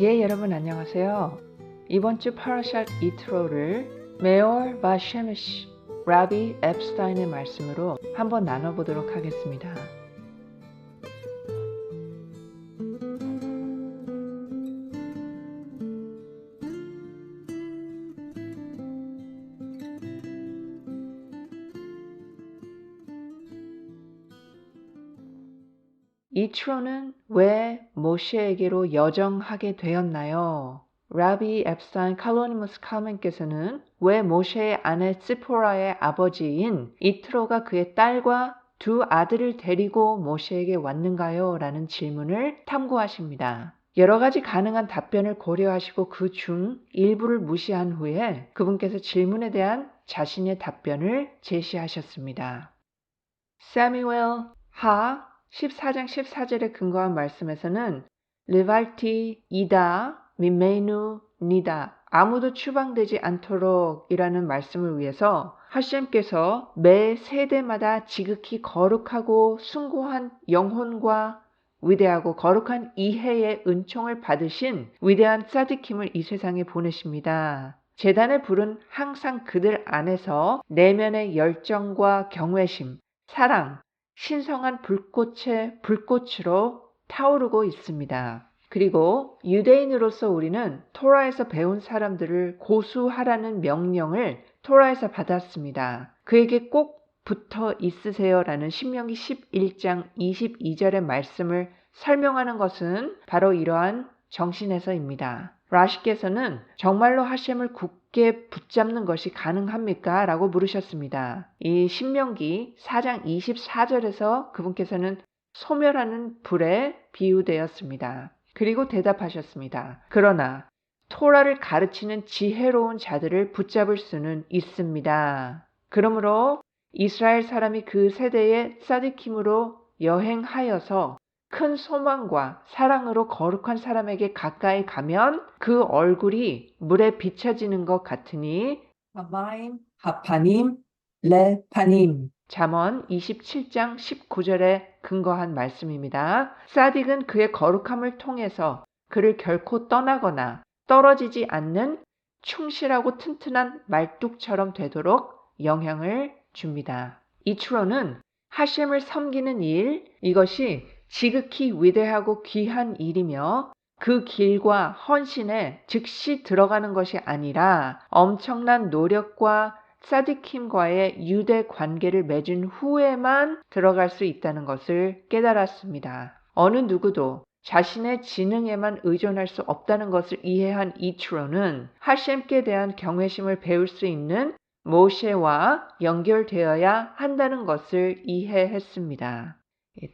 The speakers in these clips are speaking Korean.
예, 여러분 안녕하세요. 이번 주 파라샬 이트로를 메올 바셰메시 라비 앱스타인의 말씀으로 한번 나눠보도록 하겠습니다. 이트로는 왜 모셰에게로 여정하게 되었나요? 라비 앱스타인 칼로니무스 칼멘께서는 왜 모셰의 아내 츠포라의 아버지인 이트로가 그의 딸과 두 아들을 데리고 모셰에게 왔는가요? 라는 질문을 탐구하십니다. 여러 가지 가능한 답변을 고려하시고 그 중 일부를 무시한 후에 그분께서 질문에 대한 자신의 답변을 제시하셨습니다. 사뮤엘 하 14장 14절에 근거한 말씀에서는 리발티 이다 미메누 니다 아무도 추방되지 않도록 이라는 말씀을 위해서 하셴께서 매 세대마다 지극히 거룩하고 숭고한 영혼과 위대하고 거룩한 이해의 은총을 받으신 위대한 사디킴을 이 세상에 보내십니다. 재단의 불은 항상 그들 안에서 내면의 열정과 경외심, 사랑, 신성한 불꽃의 불꽃으로 타오르고 있습니다. 그리고 유대인으로서 우리는 토라에서 배운 사람들을 고수하라는 명령을 토라에서 받았습니다. 그에게 꼭 붙어 있으세요라는 신명기 11장 22절의 말씀을 설명하는 것은 바로 이러한 정신에서입니다. 라시께서는 정말로 하셴을 굳게 붙잡는 것이 가능합니까? 라고 물으셨습니다. 이 신명기 4장 24절에서 그분께서는 소멸하는 불에 비유되었습니다. 그리고 대답하셨습니다. 그러나 토라를 가르치는 지혜로운 자들을 붙잡을 수는 있습니다. 그러므로 이스라엘 사람이 그 세대의 사디킴으로 여행하여서 큰 소망과 사랑으로 거룩한 사람에게 가까이 가면 그 얼굴이 물에 비춰지는 것 같으니 하마임, 하파님, 레파님. 잠언 27장 19절에 근거한 말씀입니다. 사딕은 그의 거룩함을 통해서 그를 결코 떠나거나 떨어지지 않는 충실하고 튼튼한 말뚝처럼 되도록 영향을 줍니다. 이추로는 하셴을 섬기는 일, 이것이 지극히 위대하고 귀한 일이며 그 길과 헌신에 즉시 들어가는 것이 아니라 엄청난 노력과 사디킴과의 유대 관계를 맺은 후에만 들어갈 수 있다는 것을 깨달았습니다. 어느 누구도 자신의 지능에만 의존할 수 없다는 것을 이해한 이추로는 하셴께 대한 경외심을 배울 수 있는 모셰와 연결되어야 한다는 것을 이해했습니다.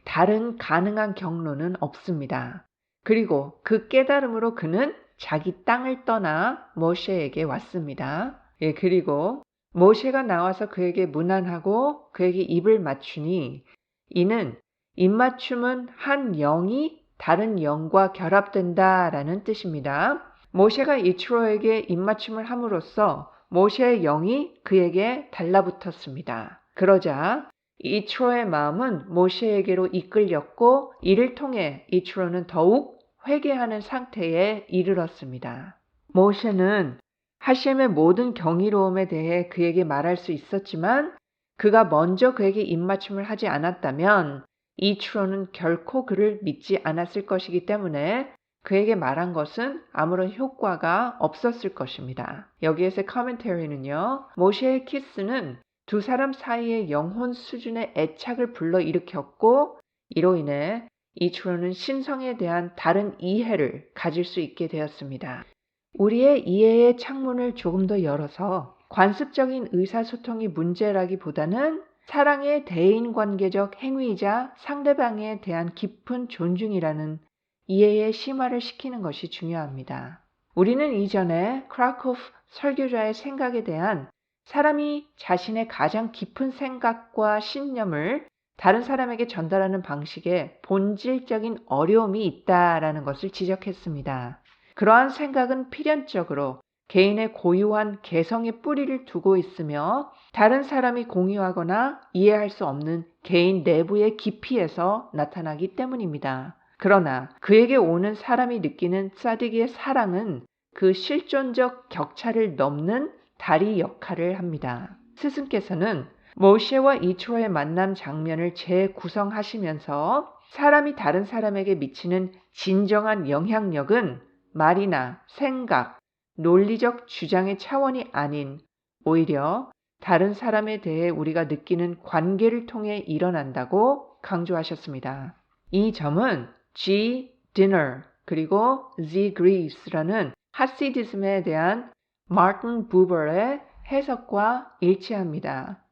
다른 가능한 경로는 없습니다. 그리고 그 깨달음으로 그는 자기 땅을 떠나 모셰에게 왔습니다. 예, 그리고 모셰가 나와서 그에게 무난하고 그에게 입을 맞추니 이는 입맞춤은 한 영이 다른 영과 결합된다라는 뜻입니다. 모셰가 이트로에게 입맞춤을 함으로써 모셰의 영이 그에게 달라붙었습니다. 그러자 이트로의 마음은 모셰에게로 이끌렸고 이를 통해 이트로는 더욱 회개하는 상태에 이르렀습니다. 모셰는 하셴의 모든 경이로움에 대해 그에게 말할 수 있었지만 그가 먼저 그에게 입맞춤을 하지 않았다면 이트로는 결코 그를 믿지 않았을 것이기 때문에 그에게 말한 것은 아무런 효과가 없었을 것입니다. 여기에서 커멘터리는요. 모셰의 키스는 두 사람 사이의 영혼 수준의 애착을 불러일으켰고 이로 인해 이트로는 신성에 대한 다른 이해를 가질 수 있게 되었습니다. 우리의 이해의 창문을 조금 더 열어서 관습적인 의사소통이 문제라기보다는 사랑의 대인관계적 행위이자 상대방에 대한 깊은 존중이라는 이해의 심화를 시키는 것이 중요합니다. 우리는 이전에 크라코프 설교자의 생각에 대한 사람이 자신의 가장 깊은 생각과 신념을 다른 사람에게 전달하는 방식에 본질적인 어려움이 있다라는 것을 지적했습니다. 그러한 생각은 필연적으로 개인의 고유한 개성의 뿌리를 두고 있으며 다른 사람이 공유하거나 이해할 수 없는 개인 내부의 깊이에서 나타나기 때문입니다. 그러나 그에게 오는 사람이 느끼는 사디기의 사랑은 그 실존적 격차를 넘는 다리 역할을 합니다. 스승께서는 모셰와 이트로의 만남 장면을 재구성하시면서 사람이 다른 사람에게 미치는 진정한 영향력은 말이나 생각, 논리적 주장의 차원이 아닌 오히려 다른 사람에 대해 우리가 느끼는 관계를 통해 일어난다고 강조하셨습니다. 이 점은 G. Dinner 그리고 Z. Grease라는 하시디즘에 대한 마틴 부버의 해석과 일치합니다.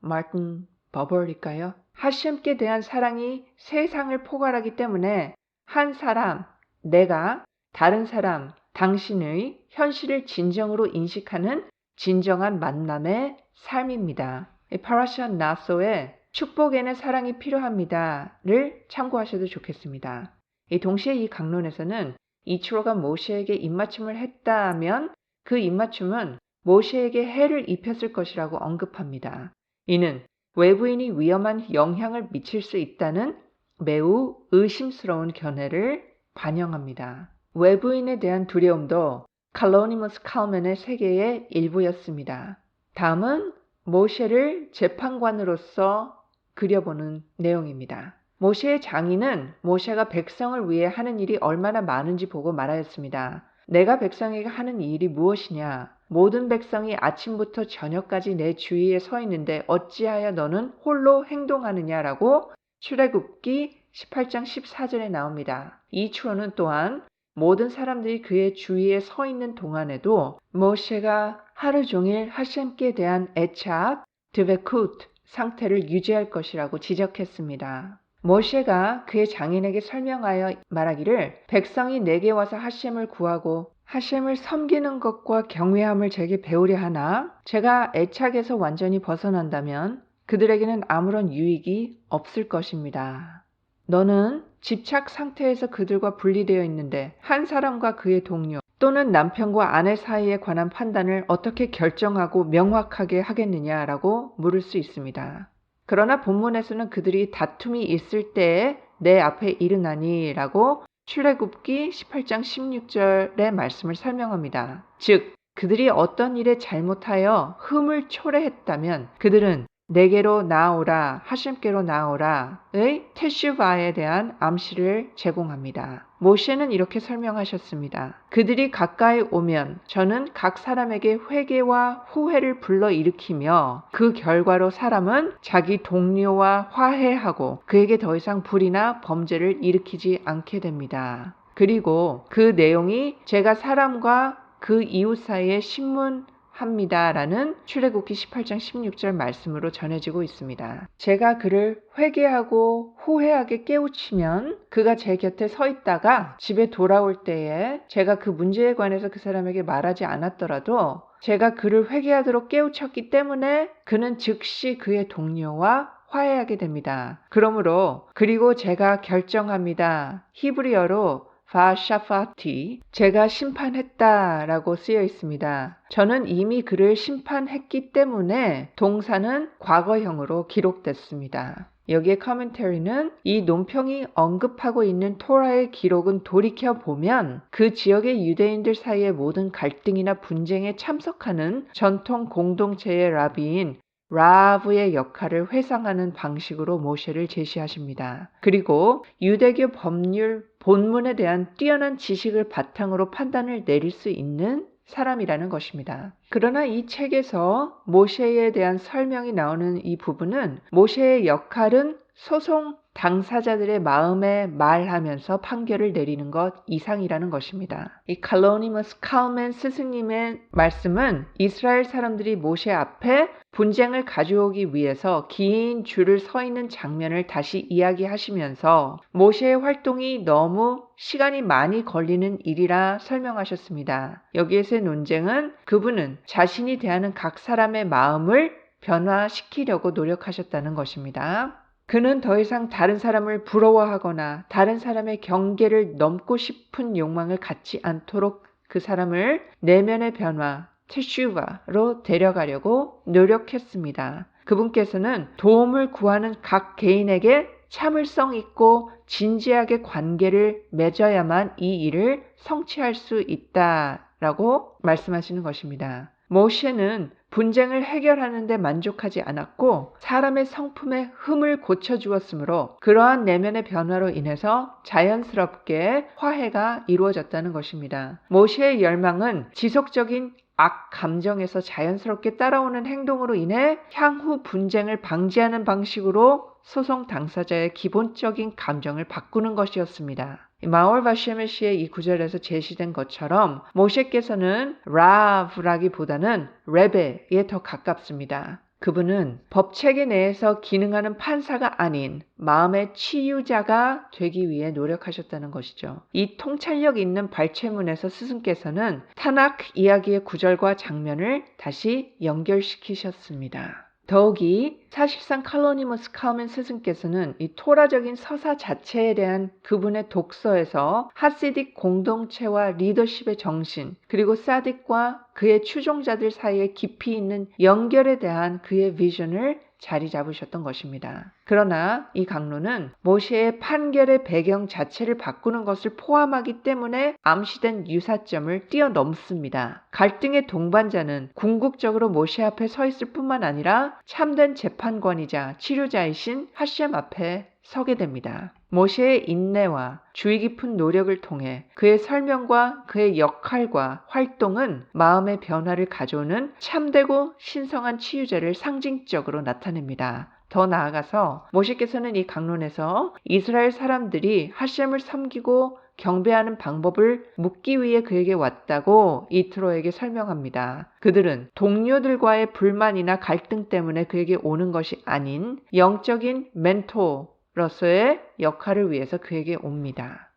마틴 버벌일까요? 하셴께 대한 사랑이 세상을 포괄하기 때문에 한 사람, 내가 다른 사람, 당신의 현실을 진정으로 인식하는 진정한 만남의 삶입니다. 파라샤 나소의 축복에는 사랑이 필요합니다를 참고하셔도 좋겠습니다. 동시에 이 강론에서는 이치로가 모세에게 입맞춤을 했다면 그 입맞춤은 모세에게 해를 입혔을 것이라고 언급합니다. 이는 외부인이 위험한 영향을 미칠 수 있다는 매우 의심스러운 견해를 반영합니다. 외부인에 대한 두려움도 칼로니머스 칼멘의 세계의 일부였습니다. 다음은 모셰를 재판관으로서 그려보는 내용입니다. 모셰의 장인은 모셰가 백성을 위해 하는 일이 얼마나 많은지 보고 말하였습니다. 내가 백성에게 하는 일이 무엇이냐? 모든 백성이 아침부터 저녁까지 내 주위에 서 있는데 어찌하여 너는 홀로 행동하느냐라고 출애굽기 18장 14절에 나옵니다. 이 추론은 또한 모든 사람들이 그의 주위에 서 있는 동안에도 모셰가 하루 종일 하셴께 대한 애착, 드베쿠트 상태를 유지할 것이라고 지적했습니다. 모셰가 그의 장인에게 설명하여 말하기를 백성이 내게 와서 하셴을 구하고 하셴을 섬기는 것과 경외함을 제게 배우려 하나 제가 애착에서 완전히 벗어난다면 그들에게는 아무런 유익이 없을 것입니다. 너는 집착 상태에서 그들과 분리되어 있는데 한 사람과 그의 동료 또는 남편과 아내 사이에 관한 판단을 어떻게 결정하고 명확하게 하겠느냐라고 물을 수 있습니다. 그러나 본문에서는 그들이 다툼이 있을 때에 내 앞에 이르나니라고 출애굽기 18장 16절의 말씀을 설명합니다. 즉 그들이 어떤 일에 잘못하여 흠을 초래했다면 그들은 내게로 나오라 하심께로 나오라의 테슈바에 대한 암시를 제공합니다. 모세는 이렇게 설명하셨습니다. 그들이 가까이 오면 저는 각 사람에게 회개와 후회를 불러 일으키며 그 결과로 사람은 자기 동료와 화해하고 그에게 더 이상 불이나 범죄를 일으키지 않게 됩니다. 그리고 그 내용이 제가 사람과 그 이웃 사이에 신문 합니다라는 출애굽기 18장 16절 말씀으로 전해지고 있습니다. 제가 그를 회개하고 후회하게 깨우치면 그가 제 곁에 서 있다가 집에 돌아올 때에 제가 그 문제에 관해서 그 사람에게 말하지 않았더라도 제가 그를 회개하도록 깨우쳤기 때문에 그는 즉시 그의 동료와 화해하게 됩니다. 그러므로 그리고 제가 결정합니다. 히브리어로 바샤파티 제가 심판했다라고 쓰여 있습니다. 저는 이미 그를 심판했기 때문에 동사는 과거형으로 기록됐습니다. 여기에 커멘터리는 이 논평이 언급하고 있는 토라의 기록은 돌이켜 보면 그 지역의 유대인들 사이의 모든 갈등이나 분쟁에 참석하는 전통 공동체의 라비인 라브의 역할을 회상하는 방식으로 모세를 제시하십니다. 그리고 유대교 법률 본문에 대한 뛰어난 지식을 바탕으로 판단을 내릴 수 있는 사람이라는 것입니다. 그러나 이 책에서 모세에 대한 설명이 나오는 이 부분은 모세의 역할은 소송 당사자들의 마음에 말하면서 판결을 내리는 것 이상이라는 것입니다. 이 칼로니머스 카우멘 스승님의 말씀은 이스라엘 사람들이 모세 앞에 분쟁을 가져오기 위해서 긴 줄을 서 있는 장면을 다시 이야기하시면서 모세의 활동이 너무 시간이 많이 걸리는 일이라 설명하셨습니다. 여기에서의 논쟁은 그분은 자신이 대하는 각 사람의 마음을 변화시키려고 노력하셨다는 것입니다. 그는 더 이상 다른 사람을 부러워하거나 다른 사람의 경계를 넘고 싶은 욕망을 갖지 않도록 그 사람을 내면의 변화, 테슈바로 데려가려고 노력했습니다. 그분께서는 도움을 구하는 각 개인에게 참을성 있고 진지하게 관계를 맺어야만 이 일을 성취할 수 있다라고 말씀하시는 것입니다. 모셰는 분쟁을 해결하는 데 만족하지 않았고 사람의 성품의 흠을 고쳐주었으므로 그러한 내면의 변화로 인해서 자연스럽게 화해가 이루어졌다는 것입니다. 모셰의 열망은 지속적인 악 감정에서 자연스럽게 따라오는 행동으로 인해 향후 분쟁을 방지하는 방식으로 소송 당사자의 기본적인 감정을 바꾸는 것이었습니다. 마월 바셰메시의 이 구절에서 제시된 것처럼 모셰께서는 라브라기보다는 레베에 더 가깝습니다. 그분은 법 체계 내에서 기능하는 판사가 아닌 마음의 치유자가 되기 위해 노력하셨다는 것이죠. 이 통찰력 있는 발췌문에서 스승께서는 타낙 이야기의 구절과 장면을 다시 연결시키셨습니다. 더욱이 사실상 칼로니머스 카우멘 스승께서는 이 토라적인 서사 자체에 대한 그분의 독서에서 하시딕 공동체와 리더십의 정신 그리고 사딕과 그의 추종자들 사이에 깊이 있는 연결에 대한 그의 비전을 자리 잡으셨던 것입니다. 그러나 이 강론은 모세의 판결의 배경 자체를 바꾸는 것을 포함하기 때문에 암시된 유사점을 뛰어넘습니다. 갈등의 동반자는 궁극적으로 모세 앞에 서 있을 뿐만 아니라 참된 재판관이자 치료자이신 하시엠 앞에 서게 됩니다. 모세의 인내와 주의 깊은 노력을 통해 그의 설명과 그의 역할과 활동은 마음의 변화를 가져오는 참되고 신성한 치유자를 상징적으로 나타냅니다. 더 나아가서 모세께서는 이 강론에서 이스라엘 사람들이 하셈을 섬기고 경배하는 방법을 묻기 위해 그에게 왔다고 이트로에게 설명합니다. 그들은 동료들과의 불만이나 갈등 때문에 그에게 오는 것이 아닌 영적인 멘토 로서의 역할을 위해서 그에게 옵니다.